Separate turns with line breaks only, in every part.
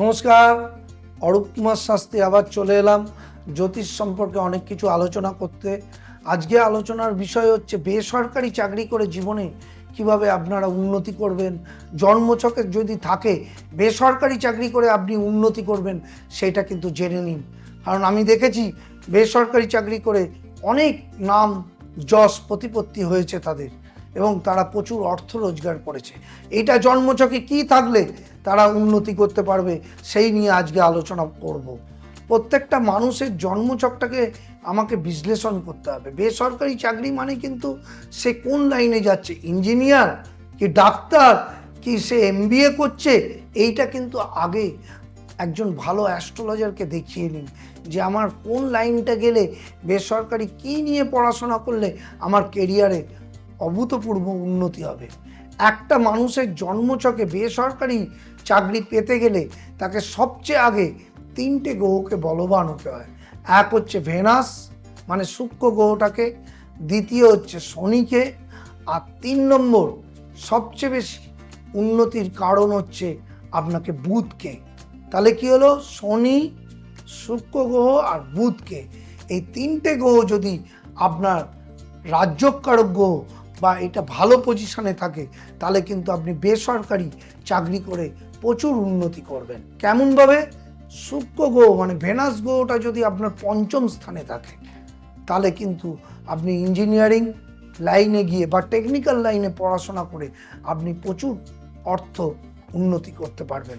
নমস্কার, অরূপ কুমার শাস্ত্রী আবার চলে এলাম জ্যোতিষ সম্পর্কে অনেক কিছু আলোচনা করতে। আজকে আলোচনার বিষয় হচ্ছে বেসরকারি চাকরি করে জীবনে কীভাবে আপনারা উন্নতি করবেন, জন্মছকে যদি থাকে বেসরকারি চাকরি করে আপনি উন্নতি করবেন সেটা কিন্তু জেনে নিন। কারণ আমি দেখেছি বেসরকারি চাকরি করে অনেক নাম যশ প্রতিপত্তি হয়েছে তাদের। এবং তারা প্রচুর অর্থ রোজগার করেছে। এটা জন্মচকে কি থাকলে তারা উন্নতি করতে পারবে, সেই নিয়ে আজকে আলোচনা করব। প্রত্যেকটা মানুষের জন্মচকটাকে আমাকে বিশ্লেষণ করতে হবে। বেসরকারি চাকরি মানে কিন্তু সে কোন লাইনে যাচ্ছে? ইঞ্জিনিয়ার কি ডাক্তার কি সে এমবিএ করছে? এইটা কিন্তু আগে একজন ভালো অ্যাস্ট্রোলজারকে দেখিয়ে নিন যে আমার কোন লাইনটা গেলে বেসরকারি কি নিয়ে পড়াশোনা করলে আমার কেরিয়ারে অভূতপূর্ব উন্নতি হবে। একটা মানুষের জন্মচকে বেসরকারি চাকরি পেতে গেলে তাকে সবচেয়ে আগে তিনটে গ্রহকে বলবান হতে হয়। এক হচ্ছে ভেনাস মানে শুক্র গ্রহটাকে। দ্বিতীয় হচ্ছে শনিকে। আর তিন নম্বর, সবচেয়ে বেশি উন্নতির কারণ হচ্ছে আপনাকে বুধকে। তাহলে কি হলো? শনি শুক্র গ্রহ আর বুধকে। এই তিনটে গ্রহ যদি আপনার রাজ্যকারক গ্রহ বা এটা ভালো পজিশনে থাকে, তাহলে কিন্তু আপনি বেসরকারি চাকরি করে প্রচুর উন্নতি করবেন। কেমনভাবে? শুক্র গ্রহ মানে ভেনাস গ্রহটা যদি আপনার পঞ্চম স্থানে থাকে, তাহলে কিন্তু আপনি ইঞ্জিনিয়ারিং লাইনে গিয়ে বা টেকনিক্যাল লাইনে পড়াশোনা করে আপনি প্রচুর অর্থ উন্নতি করতে পারবেন।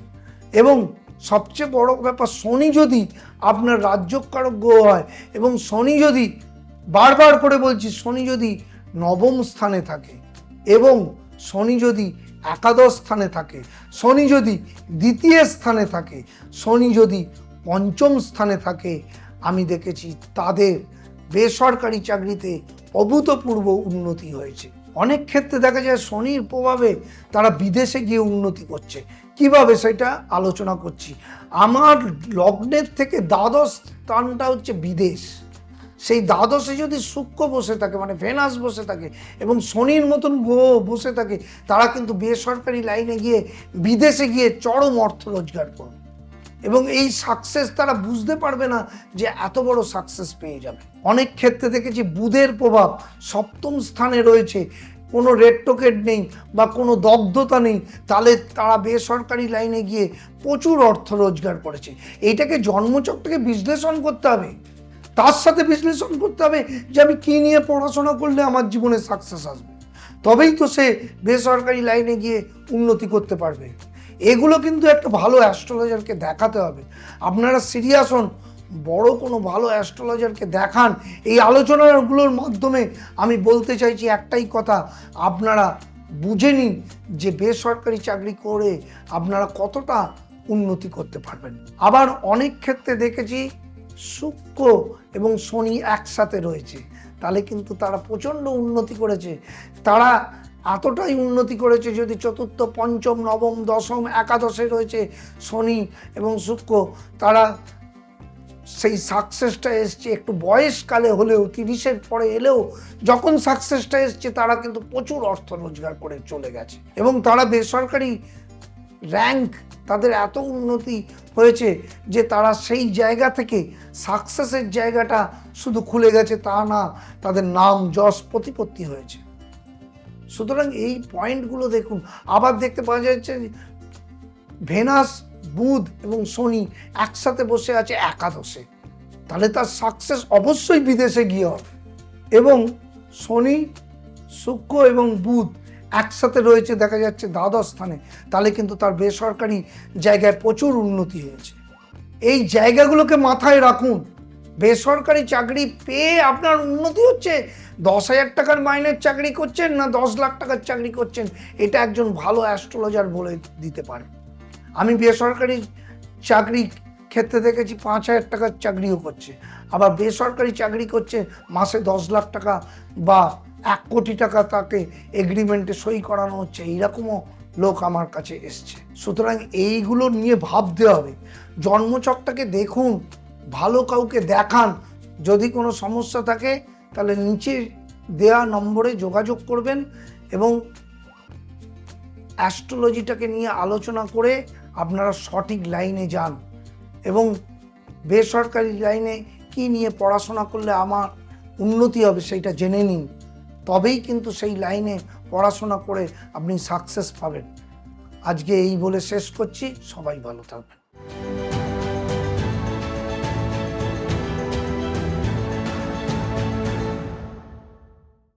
এবং সবচেয়ে বড় ব্যাপার, শনি যদি আপনার রাজ্যকারক গ্রহ হয় এবং শনি যদি বারবার করে বলছি, শনি যদি নবম স্থানে থাকে এবং শনি যদি একাদশ স্থানে থাকে, শনি যদি দ্বিতীয় স্থানে থাকে, শনি যদি পঞ্চম স্থানে থাকে, আমি দেখেছি তাদের বেসরকারি চাকরিতে অভূতপূর্ব উন্নতি হয়েছে। অনেক ক্ষেত্রে দেখা যায় শনির প্রভাবে তারা বিদেশে গিয়ে উন্নতি করছে। কীভাবে সেটা আলোচনা করছি? আমার লগ্নের থেকে দ্বাদশ স্থানটা হচ্ছে বিদেশ। সেই দ্বাদশে যদি শুক্র বসে থাকে মানে ভেনাস বসে থাকে এবং শনির মতন গ্রহ বসে থাকে, তারা কিন্তু বেসরকারি লাইনে গিয়ে বিদেশে গিয়ে চরম অর্থ রোজগার করবে। এবং এই সাকসেস তারা বুঝতে পারবে না যে এত বড় সাকসেস পেয়ে যাবে। অনেক ক্ষেত্রে দেখেছি বুধের প্রভাব সপ্তম স্থানে রয়েছে। কোনো রেড টোকেট নেই বা কোনো দগ্ধতা নেই, তাহলে তারা বেসরকারি লাইনে গিয়ে প্রচুর অর্থ রোজগার করেছে। এইটাকে জন্মচক্রকে বিশ্লেষণ করতে হবে। তার সাথে বিশ্লেষণ করতে হবে যে আমি কী নিয়ে পড়াশোনা করলে আমার জীবনে সাকসেস আসবে। তবেই তো সে বেসরকারি লাইনে গিয়ে উন্নতি করতে পারবে। এগুলো কিন্তু একটা ভালো অ্যাস্ট্রোলজারকে দেখাতে হবে। আপনারা সিরিয়াস হন, বড় কোনো ভালো অ্যাস্ট্রোলজারকে দেখান, এই আলোচনাগুলোর মাধ্যমে আমি বলতে চাইছি একটাই কথা, আপনারা বুঝে নিন যে বেসরকারি চাকরি করে আপনারা কতটা উন্নতি করতে পারবেন। আবার অনেক ক্ষেত্রে দেখেছি শুক্র এবং শনি একসাথে রয়েছে। তাহলে কিন্তু তারা প্রচণ্ড উন্নতি করেছে। তারা এতটাই উন্নতি করেছে যদি চতুর্থ, পঞ্চম, নবম, দশম, একাদশে রয়েছে শনি এবং শুক্র, তারা সেই সাকসেসটা এসছে একটু বয়সকালে হলেও, তিরিশের পরে এলেও যখন সাকসেসটা এসছে, তারা কিন্তু প্রচুর অর্থ রোজগার করে চলে গেছে। এবং তারা বেসরকারি র্যাঙ্ক তাদের এত উন্নতি হয়েছে যে তারা সেই জায়গা থেকে সাকসেসের জায়গাটা শুধু খুলে গেছে, তা না, তাদের নাম, যশ, প্রতিপত্তি হয়েছে। সুতরাং এই পয়েন্টগুলো দেখুন, আবার দেখতে পাওয়া যাচ্ছে ভেনাস বুধ এবং শনি একসাথে বসে আছে একাদশে। তাহলে তার সাকসেস অবশ্যই বিদেশে গিয়ে হবে। এবং শনি শুক্র এবং বুধ একসাথে রয়েছে, দেখা যাচ্ছে দ্বাদশ স্থানে। তাহলে কিন্তু তার বেসরকারি জায়গায় প্রচুর উন্নতি হয়েছে। এই জায়গাগুলোকে মাথায় রাখুন। বেসরকারি চাকরি পেয়ে আপনার উন্নতি হচ্ছে। দশ হাজার টাকার মাইনের চাকরি করছেন না দশ লাখ টাকার চাকরি করছেন? এটা একজন ভালো অ্যাস্ট্রোলজার বলে দিতে পারে। আমি বেসরকারি চাকরি ক্ষেত্রে দেখেছি পাঁচ হাজার টাকার চাকরিও করছে। আবার বেসরকারি চাকরি করছে মাসে দশ লাখ টাকা বা এক কোটি টাকা তাকে এগ্রিমেন্টে সই করানো হচ্ছে। এইরকমও লোক আমার কাছে এসছে। সুতরাং এইগুলো নিয়ে ভাবতে হবে। জন্মচকটাকে দেখুন, ভালো কাউকে দেখান। যদি কোনো সমস্যা থাকে, তাহলে নিচে দেয়া নম্বরে যোগাযোগ করবেন এবং অ্যাস্ট্রোলজিটাকে নিয়ে আলোচনা করে আপনারা সঠিক লাইনে যান এবং বেসরকারি লাইনে কি নিয়ে পড়াশোনা করলে আমার উন্নতি হবে সেইটা জেনে নিন। তবেই কিন্তু সেই লাইনে পড়াশোনা করে আপনি সাকসেস পাবেন। আজকে এই বলে শেষ করছি। সবাই ভালো থাকবেন।